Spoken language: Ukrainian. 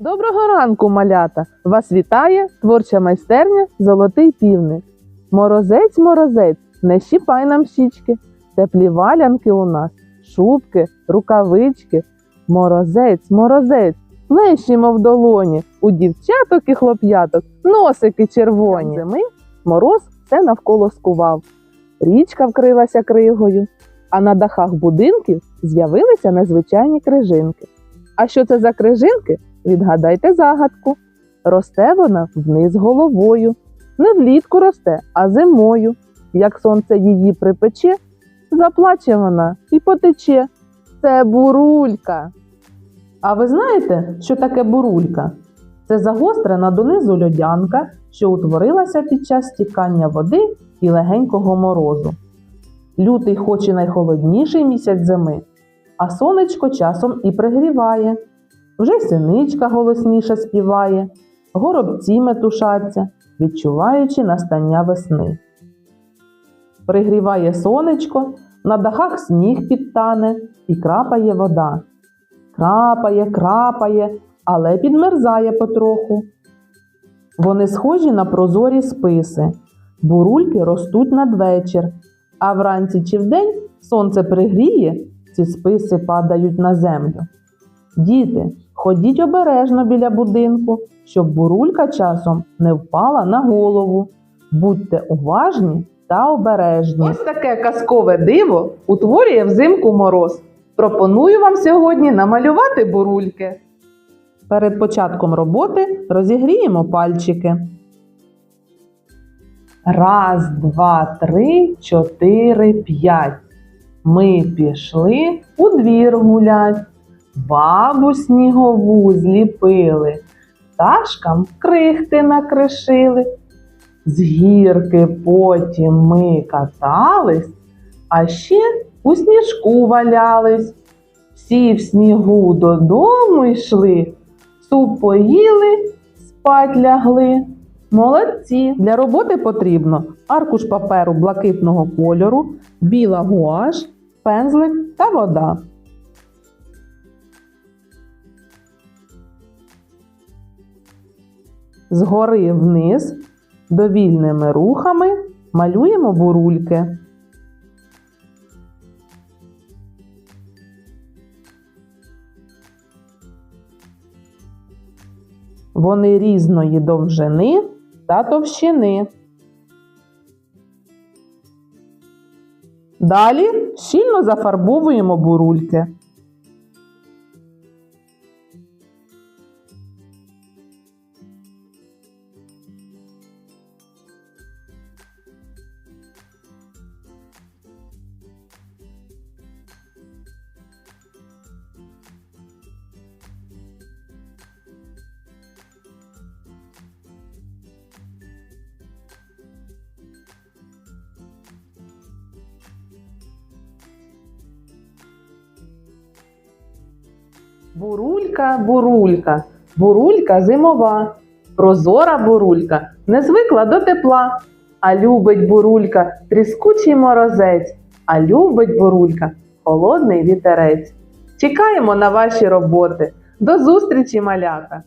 Доброго ранку, малята! Вас вітає творча майстерня Золотий півник. Морозець, морозець, не щіпай нам щічки. Теплі валянки у нас, шубки, рукавички. Морозець, морозець, лещимо в долоні, у дівчаток і хлоп'яток носики червоні. Зими мороз все навколо скував. Річка вкрилася кригою, а на дахах будинків з'явилися незвичайні крижинки. А що це за крижинки? Відгадайте загадку. Росте вона вниз головою. Не влітку росте, а зимою. Як сонце її припече, заплаче вона і потече. Це бурулька. А ви знаєте, що таке бурулька? Це загострена донизу льодянка, що утворилася під час стікання води і легенького морозу. Лютий, хоч і найхолодніший місяць зими, а сонечко часом і пригріває. Вже синичка голосніше співає, горобці метушаться, відчуваючи настання весни. Пригріває сонечко, на дахах сніг підтане і крапає вода. Крапає, крапає, але підмерзає потроху. Вони схожі на прозорі списи. Бурульки ростуть надвечір, а вранці чи вдень сонце пригріє, ці списи падають на землю. Діти, ходіть обережно біля будинку, щоб бурулька часом не впала на голову. Будьте уважні та обережні. Ось таке казкове диво утворює взимку мороз. Пропоную вам сьогодні намалювати бурульки. Перед початком роботи розігріємо пальчики. Раз, два, три, чотири, п'ять. Ми пішли у двір гулять. Бабу снігову зліпили, пташкам крихти накришили. З гірки потім ми катались, а ще у сніжку валялись. Всі в снігу додому йшли, суп поїли, спать лягли. Молодці! Для роботи потрібно аркуш паперу блакитного кольору, біла гуаш, пензлик та вода. Згори вниз довільними рухами малюємо бурульки. Вони різної довжини та товщини. Далі щільно зафарбовуємо бурульки. Бурулька, бурулька, бурулька зимова, прозора бурулька не звикла до тепла, а любить бурулька тріскучий морозець, а любить бурулька холодний вітерець. Чекаємо на ваші роботи. До зустрічі, малята!